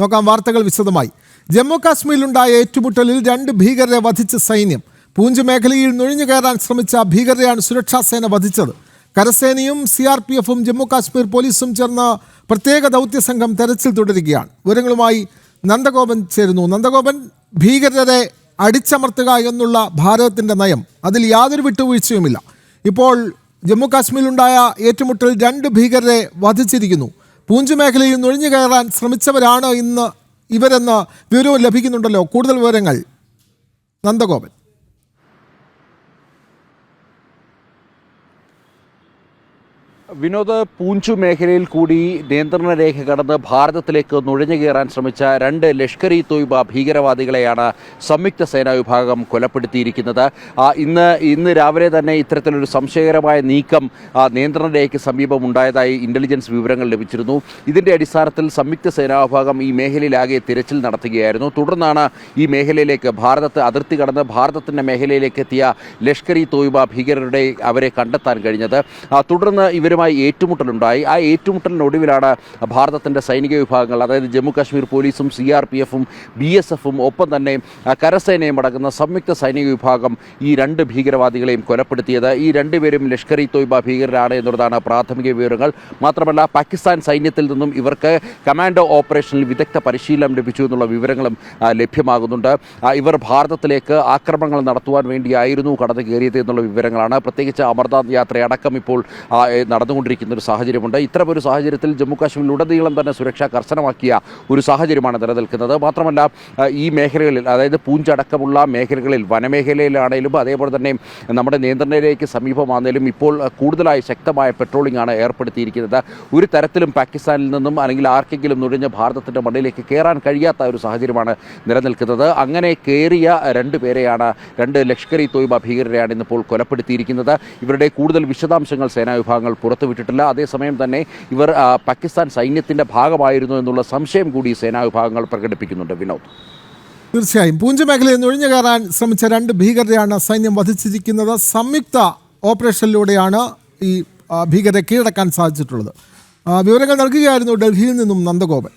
നോക്കാം വാർത്തകൾ വിശദമായി. ജമ്മു കാശ്മീരിലുണ്ടായ ഏറ്റുമുട്ടലിൽ രണ്ട് ഭീകരരെ വധിച്ച സൈന്യം. പൂഞ്ച് മേഖലയിൽ നുഴഞ്ഞു കയറാൻ ശ്രമിച്ച ഭീകരരെയാണ് സുരക്ഷാ സേന വധിച്ചത്. കരസേനയും സി ആർ പി എഫും ജമ്മു കാശ്മീർ പോലീസും ചേർന്ന പ്രത്യേക ദൗത്യ സംഘം തെരച്ചിൽ തുടരുകയാണ്. വിവരങ്ങളുമായി നന്ദഗോപൻ ചേരുന്നു. നന്ദഗോപൻ ഭീകരരെ അടിച്ചമർത്തുക എന്നുള്ള ഭാരതത്തിന്റെ നയം. അതിൽ യാതൊരു വിട്ടുവീഴ്ചയുമില്ല. ഇപ്പോൾ ജമ്മു കാശ്മീരിലുണ്ടായ ഏറ്റുമുട്ടൽ രണ്ട് ഭീകരരെ വധിച്ചിരിക്കുന്നു. പൂഞ്ച് മേഖലയിൽ നുഴഞ്ഞു കയറാൻ ശ്രമിച്ചവരാണ് ഇന്ന് ഇവരെന്ന് വിവരവും ലഭിക്കുന്നുണ്ടല്ലോ. കൂടുതൽ വിവരങ്ങൾ നന്ദഗോപൻ. വിനോദ് പൂഞ്ചു മേഖലയിൽ കൂടി നിയന്ത്രണ രേഖ കടന്ന് ഭാരതത്തിലേക്ക് നുഴഞ്ഞു കയറാൻ ശ്രമിച്ച രണ്ട് ലഷ്കർ ഇ തോയ്ബ ഭീകരവാദികളെയാണ് സംയുക്ത സേനാ വിഭാഗം കൊലപ്പെടുത്തിയിരിക്കുന്നത്. ഇന്ന് ഇന്ന് രാവിലെ തന്നെ ഇത്തരത്തിലൊരു സംശയകരമായ നീക്കം നിയന്ത്രണ രേഖയ്ക്ക് സമീപം ഉണ്ടായതായി ഇന്റലിജൻസ് വിവരങ്ങൾ ലഭിച്ചിരുന്നു. ഇതിന്റെ അടിസ്ഥാനത്തിൽ സംയുക്ത സേനാ വിഭാഗം ഈ മേഖലയിലാകെ തിരച്ചിൽ നടത്തുകയായിരുന്നു. തുടർന്നാണ് ഈ മേഖലയിലേക്ക് ഭാരതത്തെ അതിർത്തി കടന്ന് ഭാരതത്തിന്റെ മേഖലയിലേക്ക് എത്തിയ ലഷ്കർ ഇ തോയ്ബ ഭീകരരുടെ അവരെ കണ്ടെത്താൻ കഴിഞ്ഞത്. തുടർന്ന് തുടർന്ന് ഇവരുമായി ഏറ്റുമുട്ടലുണ്ടായി. ആ ഏറ്റുമുട്ടലിനൊടുവിലാണ് ഭാരതത്തിന്റെ സൈനിക വിഭാഗങ്ങൾ അതായത് ജമ്മു കാശ്മീർ പോലീസും സി ആർ പി എഫും ബി എസ് എഫും ഒപ്പം തന്നെ കരസേനയും അടങ്ങുന്ന സംയുക്ത സൈനിക വിഭാഗം ഈ രണ്ട് ഭീകരവാദികളെയും കൊലപ്പെടുത്തിയത്. ഈ രണ്ടുപേരും ലഷ്കർ ഇ തോയ്ബ ഭീകരരാണ് എന്നുള്ളതാണ് പ്രാഥമിക വിവരങ്ങൾ. മാത്രമല്ല പാകിസ്ഥാൻ സൈന്യത്തിൽ നിന്നും ഇവർക്ക് കമാൻഡോ ഓപ്പറേഷനിൽ വിദഗ്ധ പരിശീലനം ലഭിച്ചു എന്നുള്ള വിവരങ്ങളും ലഭ്യമാകുന്നുണ്ട്. ഇവർ ഭാരതത്തിലേക്ക് ആക്രമണങ്ങൾ നടത്തുവാൻ വേണ്ടിയായിരുന്നു കടന്നു കയറിയത് എന്നുള്ള വിവരങ്ങളാണ്. പ്രത്യേകിച്ച് അമർനാഥ് യാത്രയടക്കം ഇപ്പോൾ ഏ, നടന്നുകൊണ്ടിരിക്കുന്ന ഒരു സാഹചര്യമുണ്ട്. ഇത്തരമൊരു സാഹചര്യത്തിൽ ജമ്മു കാശ്മീരിൽ ഉടനീളം തന്നെ സുരക്ഷ കർശനമാക്കിയ ഒരു സാഹചര്യമാണ് നിലനിൽക്കുന്നത്. മാത്രമല്ല ഈ മേഖലകളിൽ അതായത് പൂഞ്ചടക്കമുള്ള മേഖലകളിൽ വനമേഖലയിലാണേലും അതേപോലെ തന്നെ നമ്മുടെ നിയന്ത്രണരേഖയ്ക്ക് സമീപമാണെങ്കിലും ഇപ്പോൾ കൂടുതലായി ശക്തമായ പെട്രോളിംഗ് ആണ് ഏർപ്പെടുത്തിയിരിക്കുന്നത്. ഒരു തരത്തിലും പാകിസ്ഥാനിൽ നിന്നും അല്ലെങ്കിൽ ആർക്കെങ്കിലും നുഴഞ്ഞ ഭാരതത്തിന്റെ മണ്ണിലേക്ക് കയറാൻ കഴിയാത്ത ഒരു സാഹചര്യമാണ് നിലനിൽക്കുന്നത്. അങ്ങനെ കയറിയ രണ്ട് പേരെയാണ് രണ്ട് ലഷ്കർ ഇ തോയ്ബ ഭീകരരെയാണ് ഇന്നിപ്പോൾ കൊലപ്പെടുത്തിയിരിക്കുന്നത്. ഇവരുടെ കൂടുതൽ വിശദാംശങ്ങൾ സേനാ വിഭാഗങ്ങൾ പുറത്തുവിട്ടിട്ടില്ല അതേസമയം തന്നെ ഇവർ പാകിസ്ഥാൻ സൈന്യത്തിന്റെ ഭാഗമായിരുന്നു എന്നുള്ള സംശയം കൂടി സേനാ വിഭാഗങ്ങൾ പ്രകടിപ്പിക്കുന്നുണ്ട്. വിനോദ്. തീർച്ചയായും. പൂഞ്ച് മേഖലയിൽ നുഴഞ്ഞു കയറാൻ ശ്രമിച്ച രണ്ട് ഭീകരരെയാണ് സൈന്യം വധിച്ചിരിക്കുന്നത്. സംയുക്ത ഓപ്പറേഷനിലൂടെയാണ് ഈ ഭീകരരെ കീഴടക്കാൻ സാധിച്ചിട്ടുള്ളത്. വിവരങ്ങൾ നൽകുകയായിരുന്നു ഡൽഹിയിൽ നിന്നും നന്ദഗോപൻ.